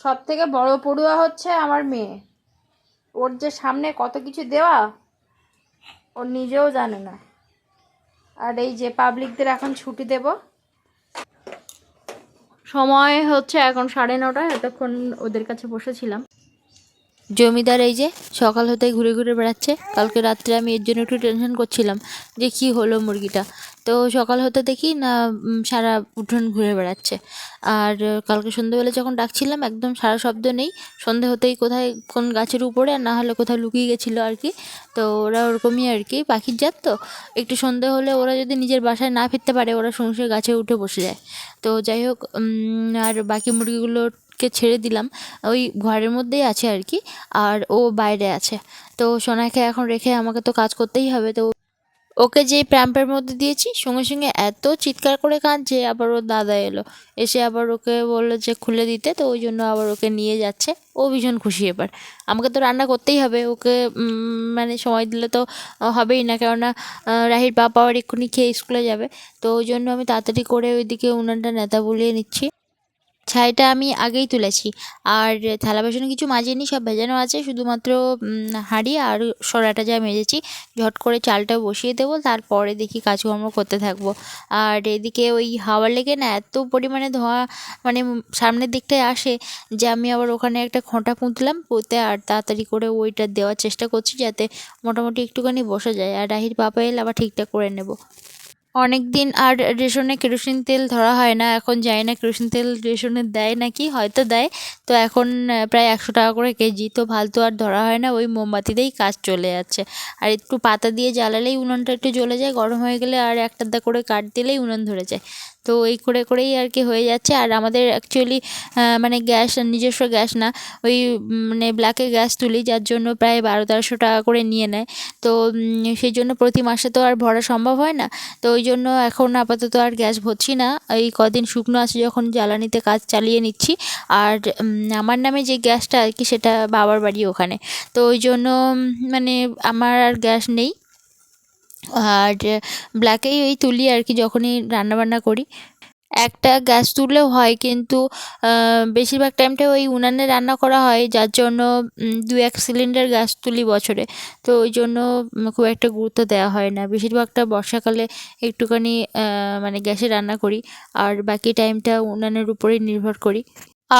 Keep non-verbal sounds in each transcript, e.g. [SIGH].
সব থেকে বড় পড়ুয়া হচ্ছে আমার মেয়ে। ওর যে সামনে কত কিছু দেওয়া, ও নিজেও জানে না। আর এই যে পাবলিকদের এখন ছুটি দেব। সময় হচ্ছে এখন সাড়ে নটা এতক্ষণ ওদের কাছে বসেছিলাম। জমিদার এই যে সকাল হতে ঘুরে ঘুরে বেড়াচ্ছে। কালকে রাত্রে আমি এর জন্য একটু টেনশন করছিলাম যে কি হলো মুরগিটা। তো সকাল হতে দেখি না সারা উঠোন ঘুরে বেড়াচ্ছে। আর কালকে সন্ধ্যেবেলা যখন ডাকছিলাম, একদম সারা শব্দ নেই। সন্ধে হতেই কোথায় কোন গাছের উপরে, আর না হলে কোথাও লুকিয়ে গেছিল আর কি। তো ওরা ওরকমই আর কি, পাখির জাত তো। একটু সন্ধে হলে ওরা যদি নিজের বাসায় না ফিরতে পারে, ওরা সঙ্গে গাছে উঠে বসে যায়। তো যাই হোক আর বাকি মুরগিগুলোকে ছেড়ে দিলাম, ওই ঘরের মধ্যেই আছে আর কি, আর ও বাইরে আছে। তো সোনাকে এখন রেখে আমাকে তো কাজ করতেই হবে, তো ওকে যে প্যাম্পের মধ্যে দিয়েছি, সঙ্গে সঙ্গে এত চিৎকার করে কাঁদছে, আবার ওর দাদা এলো। এসে আবার ওকে বলল যে খুলে দিতে, তো ওই জন্য আবার ওকে নিয়ে যাচ্ছে। ও ভীষণ খুশি এবার। আমাকে তো রান্না করতেই হবে, ওকে মানে সময় দিলে তো হবেই না, কেননা রাহির বাবা আবার এক্ষুনি খেয়ে স্কুলে যাবে। তো ওই জন্য আমি তাড়াতাড়ি করে ওইদিকে উনানটা নেতা বলিয়ে নিচ্ছি। ছাইটা আমি আগেই তুলেছি। আর থালা বাসনে কিছু মাজিনি, সব ভেজানো আছে। শুধুমাত্র হাঁড়ি আর সরাটা যা মেজেছি, ঝট করে চালটা বসিয়ে দেবো, তারপরে দেখি কাজকর্ম করতে থাকব। আর এদিকে ওই হাওয়া লেগে না এত পরিমাণে ধোঁয়া মানে সামনের দিকটায় আসে যে আমি আবার ওখানে একটা খোঁটা পুঁতলাম, পুঁতে আর তাড়াতাড়ি করে ওইটা দেওয়ার চেষ্টা করছি যাতে মোটামুটি একটুখানি বসা যায়। আর রাহির পাপা এলে আবার ঠিকঠাক করে নেব। অনেক দিন আর রেশনে কেরোসিন তেল ধরা হয় না। এখন জানি না কেরোসিন তেল রেশনে দেয় নাকি, হয়তো দেয়। তো এখন প্রায় একশো টাকা করে কেজি। তো ফালতু আর ধরা হয় না, ওই মোমবাতিতেই কাজ চলে যাচ্ছে। আর একটু পাতা দিয়ে জ্বালালেই উনুনটা একটু জ্বলে যায়, গরম হয়ে গেলে আর একটা দা করে কাঠ দিলেই উনুন ধরে যায়। তো এই করে করেই আর কি হয়ে যাচ্ছে। আর আমাদের অ্যাকচুয়ালি মানে গ্যাস, নিজস্ব গ্যাস না, ওই মানে ব্ল্যাকে গ্যাস তুলি, যার জন্য প্রায় বারো তেরোশো টাকা করে নিয়ে নেয়। তো সেই জন্য প্রতি মাসে তো আর ভরা সম্ভব হয় না। তো ওই জন্য এখন আপাতত আর গ্যাস ভরছি না। এই কদিন শুকনো আছে যখন জ্বালানিতে কাজ চালিয়ে নিচ্ছি। আর আমার নামে যে গ্যাসটা আর কি, সেটা বাবার বাড়ি ওখানে। তো ওই জন্য মানে আমার আর গ্যাস নেই। আর ব্ল্যাকেই ওই তুলি আর কি যখনই রান্নাবান্না করি। একটা গ্যাস তুললেও হয় কিন্তু বেশিরভাগ টাইমটা ওই উনানে রান্না করা হয়, যার জন্য দু এক সিলিন্ডার গ্যাস তুলি বছরে। তো ওই জন্য খুব একটা গুরুত্ব দেওয়া হয় না। বেশিরভাগটা বর্ষাকালে একটুখানি মানে গ্যাসে রান্না করি, আর বাকি টাইমটা উনানের উপরেই নির্ভর করি।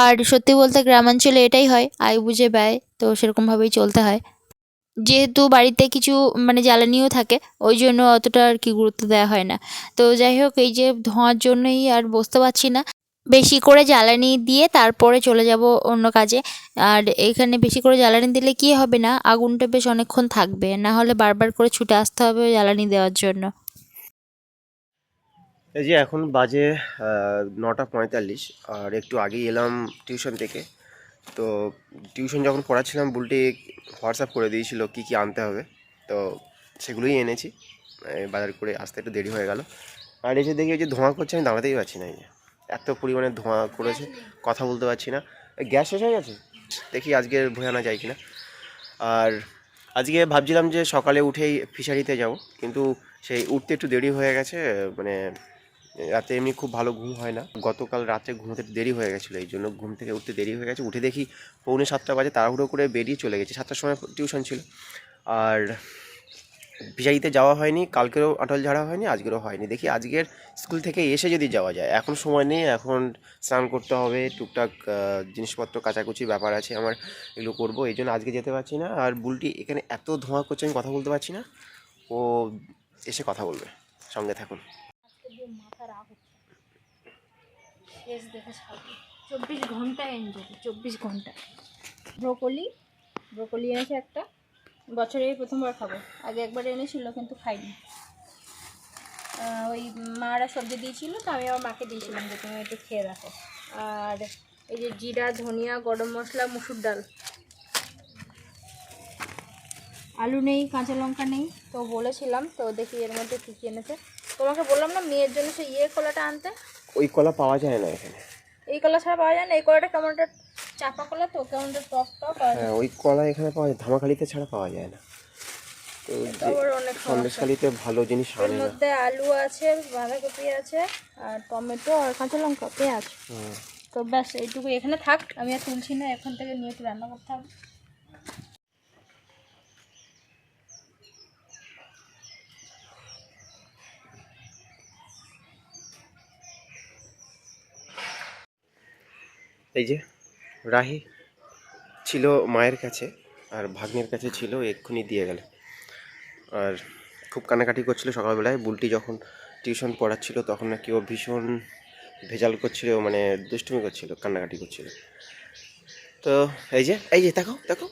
আর সত্যি বলতে গ্রামাঞ্চলে এটাই হয়, আয় বুঝে ব্যয়, তো সেরকমভাবেই চলতে হয়। যেহেতু বাড়িতে কিছু মানে জ্বালানিও থাকে, ওই জন্য অতটা আর কি গুরুত্ব দেওয়া হয় না। তো যাই হোক, এই যে ধোঁয়ার জন্যই আর বসতে পারছি না। বেশি করে জ্বালানি দিয়ে তারপরে চলে যাব অন্য কাজে। আর এখানে বেশি করে জ্বালানি দিলে কি হবে না, আগুনটা বেশ অনেকক্ষণ থাকবে। না হলে বারবার করে ছুটে আসতে হবে জ্বালানি দেওয়ার জন্য। এই যে এখন বাজে নটা পঁয়তাল্লিশ, আর একটু আগেই এলাম টিউশন থেকে। তো টিউশন যখন পড়াচ্ছিলাম, বুলটি হোয়াটসঅ্যাপ করে দিয়েছিল কি কি আনতে হবে। তো সেগুলোই এনেছি। বাজার করে আসতে একটু দেরি হয়ে গেল। আর এসে দেখি যে ধোঁয়া করছে, আমি দাঁড়াতেই পারছি না এই যে। এত পরিমাণে ধোঁয়া করেছে, কথা বলতে পারছি না। গ্যাস শেষ হয়ে গেছে? দেখি আজকে বয়ে আনা যায় কিনা। আর আজকে ভাবছিলাম যে সকালে উঠেই ফিশারিতে যাব, কিন্তু সেই উঠতে একটু দেরি হয়ে গেছে মানে রাতে এমনি খুব ভালো ঘুম হয় না। গতকাল রাতে ঘুমোতে দেরি হয়ে গেছিল, এই জন্য ঘুম থেকে উঠতে দেরি হয়ে গেছে। উঠে দেখি পৌনে সাতটা বাজে, তাড়াহুড়ো করে বেরিয়ে চলে গেছে। সাতটার সময় টিউশন ছিল। আর ফিশারিতে যাওয়া হয়নি, কালকেরও আটল ঝাড়া হয়নি, আজকেরও হয়নি। দেখি আজকের স্কুল থেকে এসে যদি যাওয়া যায়, এখন সময় নেই, এখন স্নান করতে হবে, টুকটাক জিনিসপত্র কাচাকুচির ব্যাপার আছে আমার, এগুলো করব, এই জন্য আজকে যেতে পারছি না। আর বুলটি এখানে এত ধোঁয়া করছে, আমি কথা বলতে পারছি না। ও এসে কথা বলবে, সঙ্গে থাকুন। শেষ দেখে ছাড়বে চব্বিশ ঘণ্টা এনজয় চব্বিশ ঘণ্টা ব্রোকলি ব্রোকলি এনেছে একটা। বছরে প্রথমবার খাব। আগে একবার এনেছিল, কিন্তু খাইনি। ওই মারা সবজি দিয়েছিল, তো আমি আমার মাকে দিয়েছিলাম যে তুমি একটু খেয়ে রাখো আর এই যে জিরা, ধনিয়া, গরম মশলা, মুসুর ডাল। আলু নেই কাঁচা লঙ্কা নেই। তো বলেছিলাম তো দেখি এর মধ্যে কী কী এনেছে। তোমাকে বললাম না মেয়ের জন্য সেই ইয়ে কলাটা আনতে? ওই কলা পাওয়া যায় না এখানে। এই কলা ছাড়া পাওয়া যায় না? এই কলাটা কেমন একটা চাপা কলা তো কেমন একটা টক টক হ্যাঁ। ওই কলা এখানে পাওয়া যায় ধামাখালিতে ছাড়া পাওয়া যায় না। তো সন্দেশখালিতে ভালো জিনিস এর আনে না। মধ্যে আলু আছে বাঁধাকপি আছে আর টমেটো আর কাঁচা লঙ্কা পেঁয়াজ। তো ব্যাস এইটুকু এখানে থাক আমি আর তুলছি না এখান থেকে নিয়ে একটু রান্না করতে হবে। এই যে রাহি ছিল মায়ের কাছে আর ভাগ্নের কাছে ছিল, এক্ষুনি দিয়ে গেল। আর খুব কানাকাটি করছিল সকালবেলায়। বুলটি যখন টিউশন পড়াচ্ছিল তখন নাকি ও ভীষণ ভেজাল করছিল মানে দুষ্টুমি করছিল, কান্নাকাটি করছিল। তো এই যে এই যে, দেখো দেখো।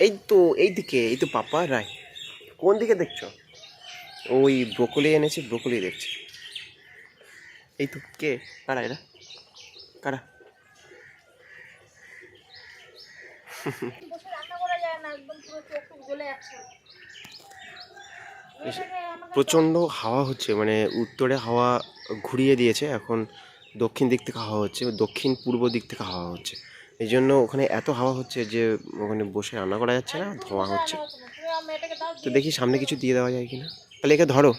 এই তো, এই দিকে, এই তো পাপা রায় কোন দিকে দেখছ? ওই ব্রোকলি এনেছে, ব্রোকলি দেখছে। এই তো, কে? কারা এরা। কারা? প্রচণ্ড হাওয়া হচ্ছে মানে উত্তরে হাওয়া ঘুরিয়ে দিয়েছে, এখন দক্ষিণ দিক থেকে হাওয়া হচ্ছে, দক্ষিণ পূর্ব দিক থেকে হাওয়া হচ্ছে। এই জন্য ওখানে এত হাওয়া হচ্ছে যে ওখানে বসে রান্না করা যাচ্ছে না, ধোঁয়া হচ্ছে। তো দেখি সামনে কিছু দিয়ে দেওয়া যায় কিনা। তাহলে একে ধরো।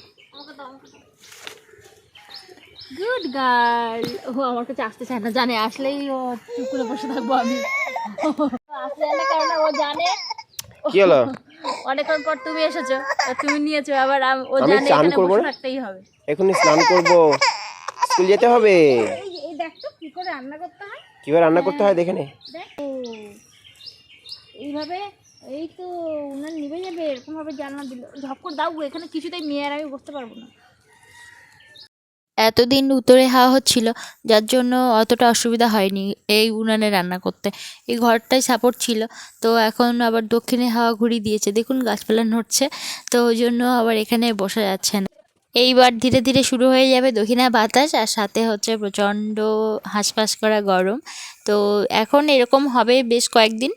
গুড গার্ল ও আমার কাছে আসতে চায় না জানে আসলেই ও চুপ করে বসে থাকব আমি। আসলে না কারণ ও জানে। কি হলো? অনেকক্ষণ পর তুমি এসেছ তুমি নিয়েছো আবার ও জানে এখানে বসে থাকতেই হবে। এখনই স্নান করব। স্কুল যেতে হবে? এই কি করে রান্না করতে হয়। কীভাবে রান্না করতে হয় দেখে নে। দেখ। এইভাবে এই তো উনার নিভে যাবে এরকম ভাবে জানলা দিল। ঝপ করে দাও এখানে কিছুতেই মেয়ে আর আমি বসতে পারব না। এতদিন উত্তরে হাওয়া হচ্ছিল, যার জন্য অতটা অসুবিধা হয়নি এই উনানে রান্না করতে। এই ঘরটাই সাপোর্ট ছিল, তো এখন আবার দক্ষিণে হাওয়া ঘুরিয়ে দিয়েছে। দেখুন, গাছপালা নড়ছে, তো ওই জন্য আবার এখানে বসা যাচ্ছে না। এইবার ধীরে ধীরে শুরু হয়ে যাবে দক্ষিণা বাতাস, আর সাথে হচ্ছে প্রচণ্ড হাঁসফাঁস করা গরম। তো এখন এরকম হবে বেশ কয়েকদিন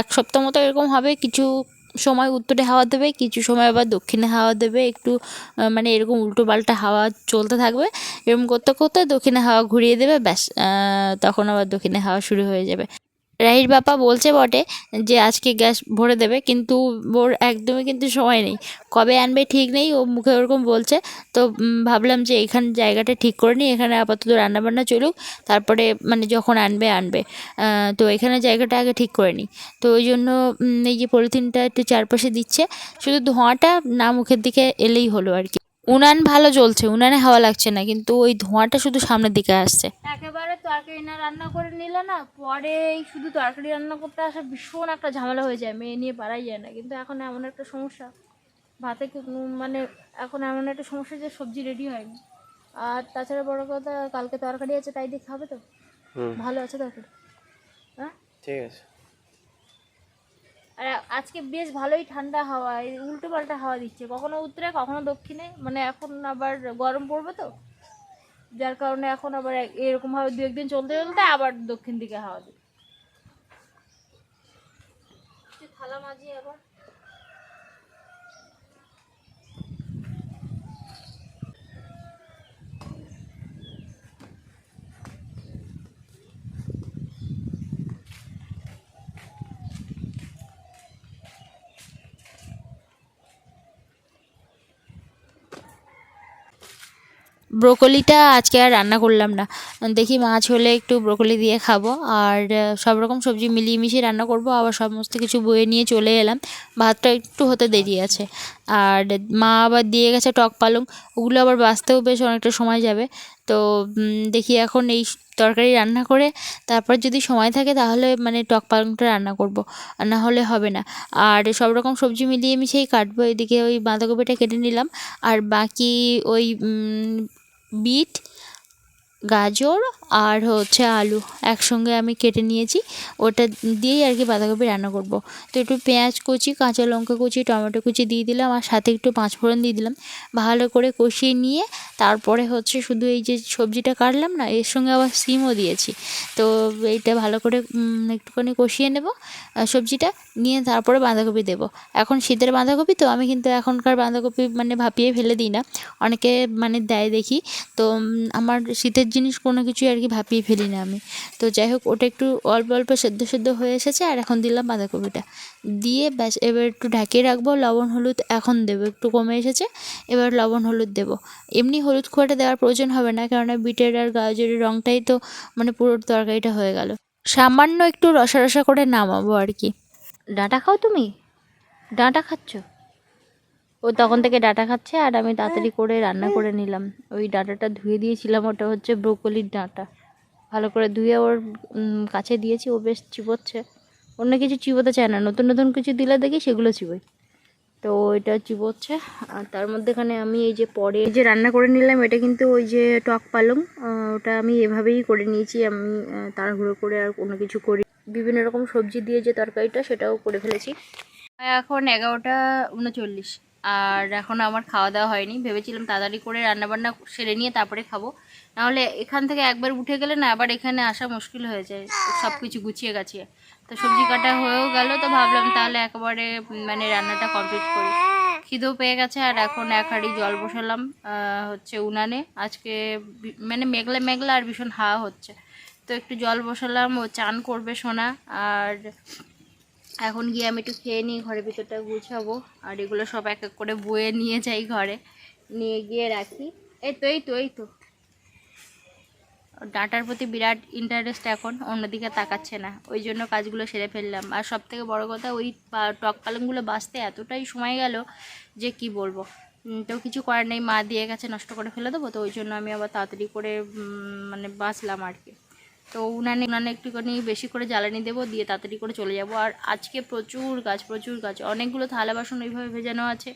এক সপ্তাহ মতো এরকম হবে, কিছু সময় উত্তরে হাওয়া দেবে, কিছু সময় আবার দক্ষিণে হাওয়া দেবে, একটু মানে এরকম উল্টো পাল্টা হাওয়া চলতে থাকবে, এরকম করতে করতে দক্ষিণে হাওয়া ঘুরিয়ে দেবে, ব্যাস তখন আবার দক্ষিণে হাওয়া শুরু হয়ে যাবে। রাহির বাপা বলছে বটে যে, আজকে গ্যাস ভরে দেবে, কিন্তু ওর একদমই কিন্তু সময় নেই। কবে আনবে ঠিক নেই, ও মুখে ওরকম বলছে। তো ভাবলাম যে, এখানে জায়গাটা ঠিক করে নিই, এখানে আপাতত রান্নাবান্না চলুক, তারপরে মানে যখন আনবে আনবে। তো এখানে জায়গাটা আগে ঠিক করে নিই। তো ওই জন্য এই যে পলিথিনটা একটু চারপাশে দিচ্ছে, শুধু ধোঁয়াটা না মুখের দিকে এলেই হলো আর কি। উনান ভালো জ্বলছে উনানে হাওয়া লাগছে না কিন্তু ওই ধোঁয়াটা শুধু সামনের দিকে আসছে। একেবারে তরকারি না রান্না করে নিলে না পরে এই শুধু তরকারি রান্না করতে আসা ভীষণ একটা ঝামেলা হয়ে যায় মেয়ে নিয়ে পারাই যায় না কিন্তু এখন এমন একটা সমস্যা। ভাতে মানে এখন এমন একটা সমস্যা যে সবজি রেডি হয়নি। আর তাছাড়া বড় কথা কালকে তরকারি আছে তাই দিয়ে খাবে তো? ভালো আছে তরকারি। হ্যাঁ? ঠিক আছে। আর আজকে বেশ ভালোই ঠান্ডা হাওয়া উল্টো পাল্টা হাওয়া দিচ্ছে। কখনো উত্তরে, কখনো দক্ষিণে। মানে এখন আবার গরম পড়বে তো। যার কারণে এখন আবার এরকমভাবে দু একদিন চলতে চলতে আবার দক্ষিণ দিকে হাওয়া দিচ্ছে। থালা মাঝি আবার ব্রোকলিটা আজকে আর রান্না করলাম না। দেখি মাছ হলে একটু ব্রোকলি দিয়ে খাব। আর সব রকম সবজি মিলিয়ে মিশিয়ে রান্না করব। আবার সমস্ত কিছু বয়ে নিয়ে চলে এলাম। ভাতটা একটু হতে দেরি আছে। আর মা আবার দিয়ে গেছে টক পালং। ওগুলো আবার বাঁচতেও বেশ অনেকটা সময় যাবে। তো দেখি এখন এই তরকারি রান্না করে তারপর যদি সময় থাকে তাহলে মানে টক পালংটা রান্না করব। না হলে হবে না। আর সব রকম সবজি মিলিয়ে মিশিয়েই কাটবো। এদিকে ওই বাঁধাকপিটা কেটে নিলাম। আর বাকি ওই বিট গাজর আর হচ্ছে আলু একসঙ্গে আমি কেটে নিয়েছি। ওটা দিয়েই আর কি বাঁধাকপি রান্না করব। তো একটু পেঁয়াজ কুচি, কাঁচা লঙ্কা কুচি, টমেটো কুচি দিয়ে দিলাম আর সাথে একটু পাঁচফোড়ন দিয়ে দিলাম। ভালো করে কষিয়ে নিয়ে তারপরে হচ্ছে শুধু এই যে সবজিটা কাটলাম না, এর সঙ্গে আবার সিমও দিয়েছি। তো এইটা ভালো করে একটুখানি কষিয়ে নেব সবজিটা নিয়ে তারপরে বাঁধাকপি দেবো। এখন শীতের বাঁধাকপি তো আমি কিন্তু এখনকার বাঁধাকপি মানে ভাপিয়ে ফেলে দিই না। অনেকে মানে দেয় দেখি। তো আমার শীতের জিনিস কোনো কিছুই আর কি ভাপিয়ে ফেলি না আমি। তো যাই হোক, ওটা একটু অল্প অল্প সেদ্ধ সেদ্ধ হয়ে এসেছে, আর এখন দিলাম বাঁধাকপিটা। দিয়ে ব্যাস, এবার একটু ঢাকিয়ে রাখব, লবণ, হলুদ এখন দেবো, একটু কমে এসেছে, এবার লবণ, হলুদ দেবো। এমনি হলুদ খোয়াটা দেওয়ার প্রয়োজন হবে না কেননা বিটের আর গাজরের রঙটাই তো মানে পুরো তরকারিটা হয়ে গেল। সামান্য একটু রসা রসা করে নামাবো আর কি। ডাঁটা খাও তুমি? ডাঁটা খাচ্ছ? ও তখন থেকে ডাটা খাচ্ছে আর আমি তাড়াতাড়ি করে রান্না করে নিলাম। ওই ডাটাটা ধুয়ে দিয়েছিলাম ওটা হচ্ছে ব্রোকলির ডাঁটা। ভালো করে ধুয়ে ওর কাছে দিয়েছি ও বেশ চিবোচ্ছে। অন্য কিছু চিবোতে চায় না নতুন নতুন কিছু দিলে দেখি সেগুলো চিবোই। তো এটা চিবোচ্ছে আর তার মধ্যেখানে আমি এই যে পরে এই যে রান্না করে নিলাম এটা কিন্তু ওই যে টক পালং ওটা আমি এভাবেই করে নিয়েছি। আমি তাড়াহুড়ো করে আর কোনো কিছু করি বিভিন্ন রকম সবজি দিয়ে যে তরকারিটা সেটাও করে ফেলেছি। এখন এগারোটা উনচল্লিশ। আর এখন আমার খাওয়া দাওয়া হয়নি। ভেবেছিলাম তাড়াতাড়ি করে রান্নাবান্না সেরে নিয়ে তারপরে খাব। নাহলে এখান থেকে একবার উঠে গেলে না, আবার এখানে আসা মুশকিল হয়ে যায় সব কিছু গুছিয়ে গাছিয়ে। তো সবজি কাটা হয়েও গেল, তো ভাবলাম তাহলে একেবারে মানে রান্নাটা কমপ্লিট করি। খিদেও পেয়ে গেছে, আর এখন এক হাঁড়ি জল বসালাম হচ্ছে উনানে। আজকে মানে মেঘলা মেঘলা আর ভীষণ হাওয়া হচ্ছে। তো একটু জল বসালাম, ও চান করবে সোনা। আর এখন গিয়ে আমি একটু খেয়ে নিই, ঘরের ভিতরটা গুছাবো। আর এগুলো সব এক এক করে বয়ে নিয়ে যাই ঘরে। নিয়ে গিয়ে রাখি। এই তো এই তো এই তো। ডাটার প্রতি বিরাট ইন্টারেস্ট এখন, অন্যদিকে তাকাচ্ছে না। ওই জন্য কাজগুলো সেরে ফেললাম। আর সব থেকে বড়ো কথা, ওই টক পালংগুলো বাঁচতে এতটাই সময় গেল যে কি বলব? তো কিছু করার নেই। মা দিয়ে গেছে, নষ্ট করে ফেলে দেবো। তো ওই জন্য আমি আবার তাড়াতাড়ি করে মানে বাঁচলাম আর কি। তো উনানে উনানে একটুখানি বেশি করে জ্বালানি দেবো দিয়ে তাড়াতাড়ি করে চলে যাব। আর আজকে প্রচুর গাছ প্রচুর গাছ। অনেকগুলো থালা বাসন ওইভাবে ভেজানো আছে।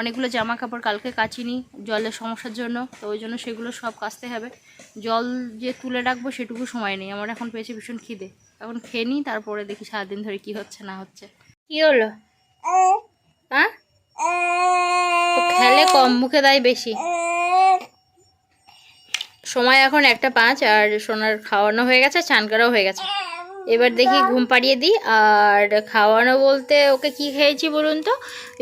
অনেকগুলো জামা কাপড় কালকে কাচিনি জলের সমস্যার জন্য তো ওই জন্য সেগুলো সব কাচতে হবে। জল যে তুলে রাখব সেটুকু সময় নেই। আমার এখন পেয়েছে ভীষণ খিদে। এখন খেয়ে নিই তারপরে দেখি সারাদিন ধরে কি হচ্ছে না হচ্ছে। কি হলো? হ্যাঁ খেলে কম মুখে দেয় বেশি। সময় এখন একটা পাঁচ আর সোনার খাওয়ানো হয়ে গেছে চান করাও হয়ে গেছে। এবার দেখি ঘুম পাড়িয়ে দিই আর খাওয়ানো বলতে ওকে কি খেয়েছি বলুন তো?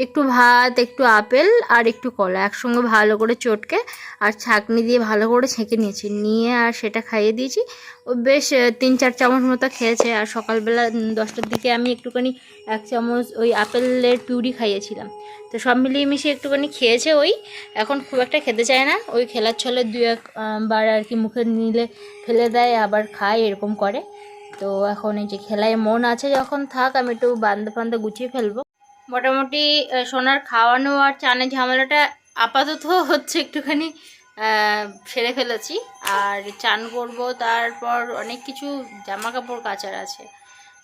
একটু ভাত একটু আপেল আর একটু কলা একসঙ্গে ভালো করে চটকে আর ছাঁকনি দিয়ে ভালো করে ছেঁকে নিয়েছি। নিয়ে আর সেটা খাইয়ে দিয়েছি। ও বেশ তিন চার চামচ মতো খেয়েছে আর সকালবেলা দশটার দিকে আমি একটুখানি এক চামচ ওই আপেলের পিউরি খাইয়েছিলাম। তো সব মিলিয়ে মিশিয়ে একটুখানি খেয়েছে ওই। এখন খুব একটা খেতে চায় না। ওই খেলার ছলে দু একবার আর কি মুখে নিলে ফেলে দেয় আবার খায় এরকম করে। তো এখন এই যে খেলায় মন আছে যখন থাক, আমি একটু বান্দা ফান্দা গুছিয়ে ফেলব। মোটামুটি সোনার খাওয়ানো আর চানের ঝামেলাটা আপাতত হচ্ছে একটুখানি সেরে ফেলেছি। আর চান করব, তারপর অনেক কিছু জামা কাপড় কাচার আছে।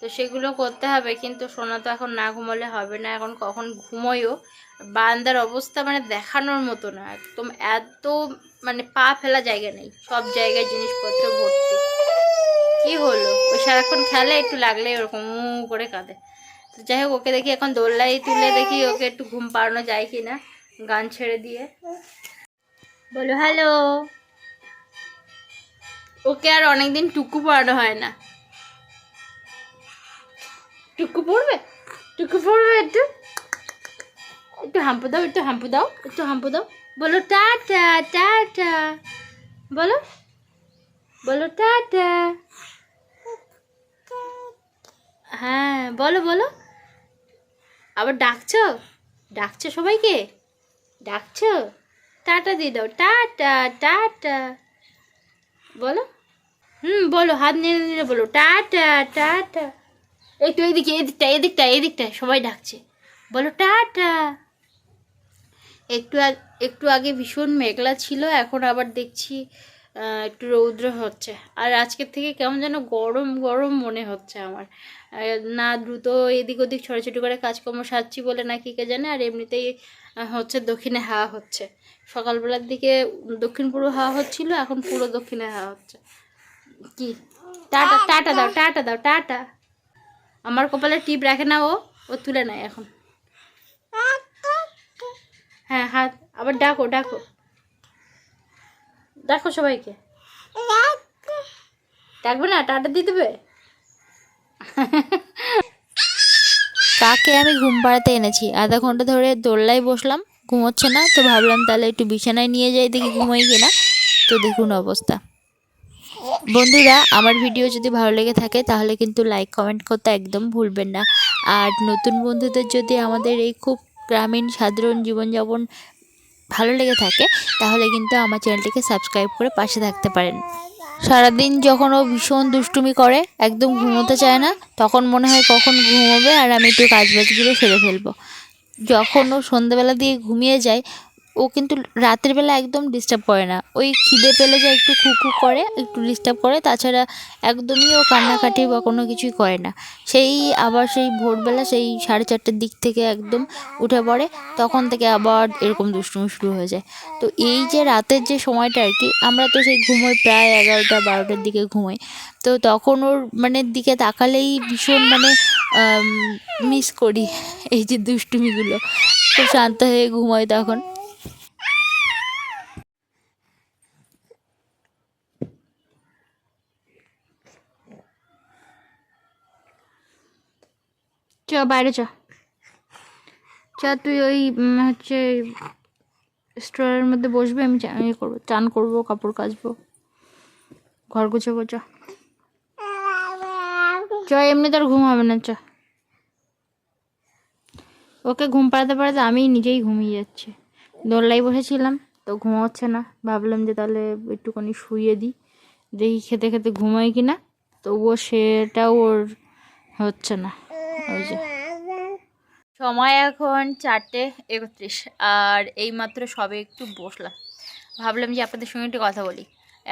তো সেগুলো করতে হবে, কিন্তু সোনা তো এখন না ঘুমালে হবে না, এখন কখন ঘুমোয়ও বারান্দার অবস্থা মানে দেখানোর মতো না, একদম এত মানে পা ফেলা জায়গা নেই, সব জায়গায় জিনিসপত্র ভর্তি। কি হলো? ওই সারাক্ষণ খেলে, একটু লাগলে ওরকম করে কাঁদে। তো যাই হোক, ওকে দেখি এখন দোল্লাই তুলে দেখি ওকে একটু ঘুম পাড়ানো যায় কি না গান ছেড়ে দিয়ে। বলো, হ্যালো। ওকে আর অনেকদিন টুকু পড়ানো হয় না। টুকু পড়বে? টুকু পড়বে একটু? একটু হাম্পু দাও, একটু হাম্পু দাও, একটু হাম্পু দাও। বলো, টাটা টাটা। বলো বলো, টাটা। হ্যাঁ বলো বলো। আবার ডাকছো? ডাকছো সবাইকে? ডাকছো? টাটা দিয়ে দাও। Tata tata. বলো। হুম, বলো, হাত নেড়ে নেড়ে বলো। Tata tata. একটু এদিকে এদিকটা এদিকটা এদিকটা সবাই ডাকছে। বলো, টাটা। একটু একটু আগে ভীষণ মেঘলা ছিল, এখন আবার দেখছি একটু রৌদ্র হচ্ছে। আর আজকের থেকে কেমন যেন গরম গরম মনে হচ্ছে আমার। না দ্রুত এদিক ওদিক ছোটাছুটি করে কাজকর্ম সারছি বলে না কি কে জানে আর এমনিতেই হচ্ছে দক্ষিণে হাওয়া হচ্ছে। সকালবেলার দিকে দক্ষিণ পূর্ব হাওয়া হচ্ছিল এখন পুরো দক্ষিণে হাওয়া হচ্ছে। কি? টাটা টাটা দাও টাটা দাও টাটা। আমার কপালে টিপ রাখে না ও ও তুলে নেয় এখন। হ্যাঁ হাত আবার ডাকো ডাকো। ডাকো সবাইকে। ডাকবে না? টাটা দিয়ে দেবে? কাকে আমি ঘুম পাড়াতে এনেছি? আধা ঘণ্টা ধরে দোল্লায় বসলাম, ঘুমোচ্ছে না, তো ভাবলাম তাহলে একটু বিছানায় নিয়ে যাই, দেখি ঘুমোই কিনা। তো দেখুন অবস্থা। বন্ধুরা, আমার ভিডিও যদি ভালো লেগে থাকে, তাহলে কিন্তু লাইক কমেন্ট করতে একদম ভুলবেন না। আর নতুন বন্ধুদের যদি আমাদের এই খুব গ্রামীণ, সাধারণ জীবনযাপন ভালো লেগে থাকে, তাহলে কিন্তু আমার চ্যানেলটিকে সাবস্ক্রাইব করে পাশে থাকতে পারেন। সারাদিন যখন ও ভীষণ দুষ্টুমি করে, একদম ঘুমোতে চায় না, তখন মনে হয় কখন ঘুমোবে আর আমি একটু কাজবাজগুলো সেরে ফেলব। যখন ও সন্ধ্যেবেলা দিয়ে ঘুমিয়ে যায় ও কিন্তু রাতের বেলা একদম ডিস্টার্ব করে না। ওই খিদে পেলে যা একটু খুকু করে, একটু ডিস্টার্ব করে, তাছাড়া একদমই ও কান্নাকাটি বা কোনো কিছুই করে না। সেই আবার সেই ভোরবেলা সেই সাড়ে চারটের দিক থেকে একদম উঠে পড়ে, তখন থেকে আবার এরকম দুষ্টুমি শুরু হয়ে যায়। তো এই যে রাতের যে সময়টা আর কি, আমরা তো সেই ঘুমোই, প্রায় এগারোটা, বারোটার দিকে ঘুমোই। তো তখন ওর মানে দিকে তাকালেই ভীষণ মানে মিস করি এই যে দুষ্টুমিগুলো। খুব শান্ত হয়ে ঘুমোয় তখন। চ, বাইরে চ। চ, তুই ওই হচ্ছে স্টোরের মধ্যে বসবে, আমি ইয়ে করব, চান করব, কাপড় কাচবো। ঘর গুছাবো, চ। চ, এমনি তোর ঘুম হবে না, চ। ওকে ঘুম পাড়াতে পাড়াতে আমি নিজেই ঘুমিয়ে যাচ্ছি। দোল্লাই বসেছিলাম, তো ঘুমাচ্ছে না। ভাবলাম যে তাহলে একটুখানি শুয়ে দিই। দেখি খেতে খেতে ঘুমাই কি না তবুও সেটাও ওর হচ্ছে না। সময় এখন চারটে একত্রিশ, আর এইমাত্র সবে একটু বসলাম। ভাবলাম যে আপনাদের সঙ্গে একটু কথা বলি।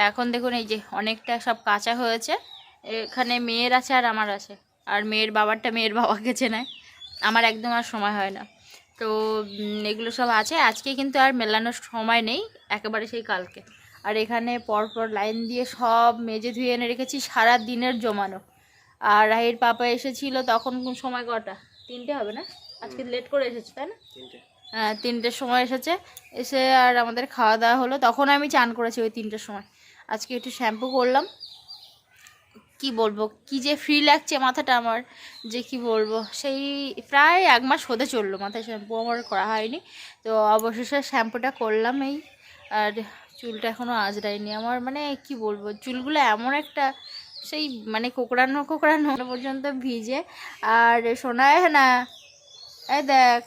এখন দেখুন এই যে অনেকটা সব কাঁচা হয়েছে, এখানে মেয়ের আছে আর আমার আছে। আর মেয়ের বাবারটা মেয়ের বাবাকে চেনায় আমার একদম আর সময় হয় না। তো এগুলো সব আছে। আজকে কিন্তু আর মেলানোর সময় নেই, একেবারে সেই কালকে। আর এখানে পরপর লাইন দিয়ে সব মেজে ধুয়ে এনে রেখেছি সারা দিনের জমানো। আর রাহির পাপা এসেছিল তখন কোন সময় কটা? তিনটে হবে না? আজকে লেট করে এসেছে তাই না? হ্যাঁ তিনটের সময় এসেছে। এসে আর আমাদের খাওয়া দাওয়া হলো। তখন আমি চান করেছি ওই তিনটের সময়। আজকে একটু শ্যাম্পু করলাম। কি বলব? কি যে ফ্রি লাগছে মাথাটা আমার যে কি বলব? সেই প্রায় এক মাস হতে চলল মাথায় শ্যাম্পু আমার করা হয়নি। তো অবশেষে শ্যাম্পুটা করলাম এই। আর চুলটা এখনও আজরাইনি আমার মানে কি বলব? চুলগুলো এমন একটা সেই মানে কোকড়ানো কোকড়ানো পর্যন্ত ভিজে। আর শোনায় না এই দেখ।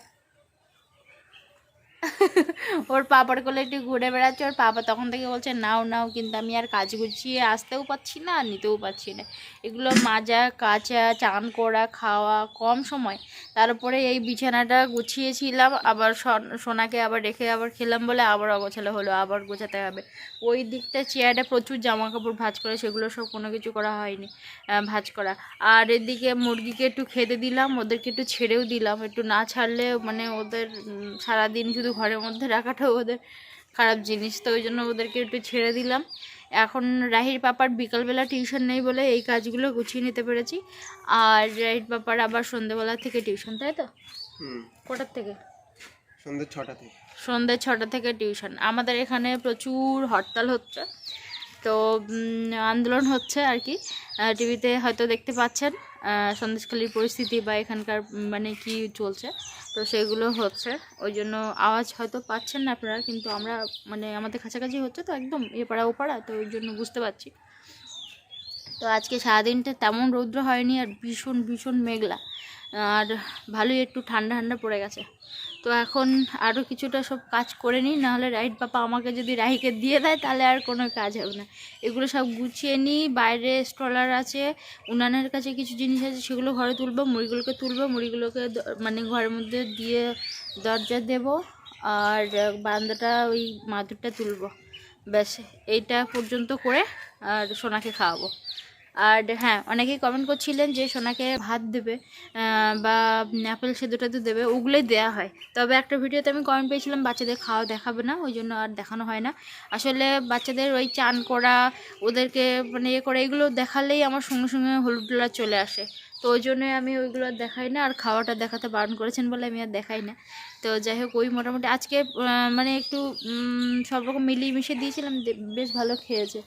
ওর পাপার কোলে একটু ঘুরে বেড়াচ্ছে, ওর পাপা তখন থেকে বলছে, নাও নাও, কিন্তু আমি আর কাজ গুছিয়ে আসতেও পাচ্ছি না নিতেও পাচ্ছি না। এগুলো মাজা, কাচা, চান করা, খাওয়া, কম সময়। তারপরে এই বিছানাটা গুছিয়েছিলাম, আবার সন- সোনাকে আবার রেখে আবার খেলাম বলে আবার অগোছালো হলো, আবার গোছাতে হবে। ওই দিকটা চেয়ারে প্রচুর জামা কাপড় ভাঁজ করে, সেগুলো সব কোনো কিছু করা হয়নি ভাঁজ করা। আর এদিকে মুরগিকে একটু খেতে দিলাম, ওদেরকে একটু ছেড়েও দিলাম, একটু না ছাড়লে মানে ওদের সারাদিন শুধু ঘরের মধ্যে রাখাটাও ওদের খারাপ জিনিস, তো ওই জন্য ওদেরকে একটু ছেড়ে দিলাম। এখন রাহির পাপার বিকালবেলা টিউশন নেই বলে এই কাজগুলো গুছিয়ে নিতে পেরেছি। আর রাহির পাপার আবার সন্ধ্যেবেলা থেকে টিউশন তাই তো? কটার থেকে? সন্ধ্যে ছটা থেকে। সন্ধ্যে ছটা থেকে টিউশন। আমাদের এখানে প্রচুর হরতাল হচ্ছে। তো আন্দোলন হচ্ছে আর কি। টিভিতে হয়তো দেখতে পাচ্ছেন। সন্দেশখালির পরিস্থিতি বা এখানকার মানে কি চলছে, তো সেগুলো হচ্ছে। ওই জন্য আওয়াজ হয়তো পাচ্ছেন না আপনারা, কিন্তু আমরা মানে আমাদের কাছাকাছি হচ্ছে তো একদম এ পাড়া ও পাড়া, তো ওই জন্য বুঝতে পারছি। তো আজকে সারাদিনটা তেমন রৌদ্র হয়নি আর ভীষণ ভীষণ মেঘলা। আর ভালোই একটু ঠান্ডা ঠান্ডা পড়ে গেছে। তো এখন আরও কিছুটা সব কাজ করে নিই, নাহলে রাইট বাবা আমাকে যদি রাহিকে দিয়ে দেয়, তাহলে আর কোনো কাজ হবে না। এগুলো সব গুছিয়ে নিই, বাইরে স্ট্রলার আছে, উনানের কাছে কিছু জিনিস আছে, সেগুলো ঘরে তুলবো, মুড়িগুলোকে তুলবো, মুড়িগুলোকে মানে ঘরের মধ্যে দিয়ে দরজা দেব, আর বারান্দাটা ওই মাদুরটা তুলবো। ব্যাস, এইটা পর্যন্ত করে আর সোনাকে খাওয়াবো। আর হ্যাঁ অনেকেই কমেন্ট করছিলেন যে সোনাকে ভাত দেবে বা অ্যাপেল সেদ্ধ টেদ্ধ দেবে, ওগুলোই দেওয়া হয়। তবে একটা ভিডিওতে আমি কমেন্ট পেয়েছিলাম, বাচ্চাদের খাওয়া দেখাবে না, ওই জন্য আর দেখানো হয় না। আসলে বাচ্চাদের ওই চান করা, ওদেরকে মানে ইয়ে করে, এগুলো দেখালেই আমার সঙ্গে সঙ্গে হলুদলা চলে আসে। তো ওই জন্যই আমি ওইগুলো দেখাই না, আর খাওয়াটা দেখাতে বারণ করেছেন বলে আমি আর দেখাই না। তো যাই হোক, ওই মোটামুটি আজকে মানে একটু সব রকম মিলিয়ে মিশিয়ে দিয়েছিলাম বেশ ভালো খেয়েছে।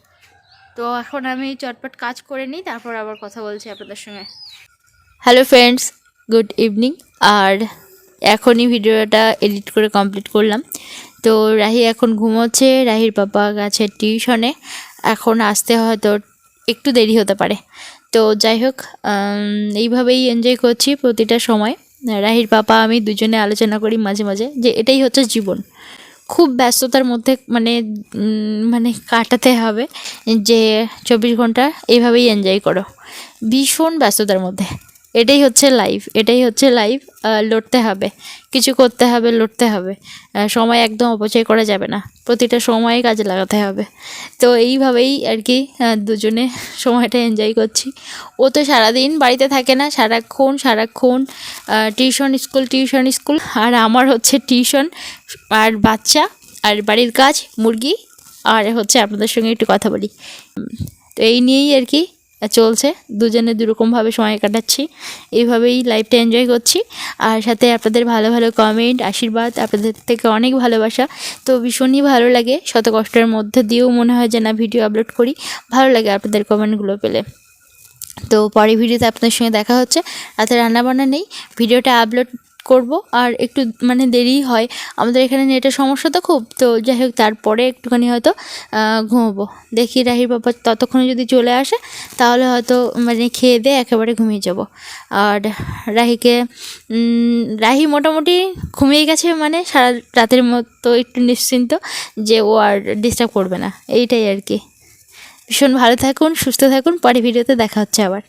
তো এখন আমি চটপট কাজ করে নিই, তারপর আবার কথা বলছি আপনাদের সঙ্গে। হ্যালো ফ্রেন্ডস গুড ইভিনিং আর এখনই ভিডিওটা এডিট করে কমপ্লিট করলাম। তো রাহি এখন ঘুমোচ্ছে, রাহির পাপা গেছে টিউশনে এখন আসতে হয়তো একটু দেরি হতে পারে। তো যাই হোক এইভাবেই এনজয় করছি প্রতিটা সময়। রাহির পাপা, আমি দুজনে আলোচনা করি মাঝে মাঝে, যে এটাই হচ্ছে জীবন। খুব ব্যস্ততার মধ্যে মানে মানে কাটাতে হবে যে চব্বিশ ঘণ্টা এইভাবেই এনজয় করো। ভীষণ ব্যস্ততার মধ্যে। এটাই হচ্ছে লাইফ এটাই হচ্ছে লাইফ লড়তে হবে। কিছু করতে হবে, লড়তে হবে। সময় একদম অপচয় করা যাবে না। প্রতিটা সময় কাজে লাগাতে হবে। তো এইভাবেই আর কি দুজনে [LAUGHS] সময়টা এনজয় করছি। ও তো সারাদিন বাড়িতে থাকে না, সারাক্ষণ সারাক্ষণ টিউশন স্কুল টিউশন স্কুল আর আমার হচ্ছে টিউশন আর বাচ্চা, আর বাড়ির কাজ, মুরগি, আর হচ্ছে আপনাদের সঙ্গে একটু কথা বলি। তো এই নিয়েই আর কি চলছে। দুজনে দুরকমভাবে সময় কাটাচ্ছি। এইভাবেই লাইফটা এনজয় করছি। আর সাথে আপনাদের ভালো ভালো কমেন্ট আশীর্বাদ, আপনাদের থেকে অনেক ভালোবাসা। তো ভীষণই ভালো লাগে। শত কষ্টের মধ্যে দিয়েও মনে হয় যে, না ভিডিও আপলোড করি। ভালো লাগে আপনাদের কমেন্টগুলো পেলে। তো পরে ভিডিওতে আপনার সঙ্গে দেখা হচ্ছে। রাতে রান্নাবান্না নেই। ভিডিওটা আপলোড করব। আর একটু মানে দেরি হয়। আমাদের এখানে নেটের সমস্যা তো খুব। তো যাই হোক, তারপরে একটুখানি হয়তো ঘুমোবো। দেখি রাহির বাবা ততক্ষণে যদি চলে আসে, তাহলে হয়তো মানে খেয়ে দিয়ে একেবারে ঘুমিয়ে যাব। আর রাহিকে রাহি মোটামুটি ঘুমিয়ে গেছে মানে সারা রাতের মতো একটু নিশ্চিন্ত যে ও আর ডিস্টার্ব করবে না। এইটাই আর কি। ভীষণ ভালো থাকুন, সুস্থ থাকুন। পরে ভিডিওতে দেখা হচ্ছে আবার।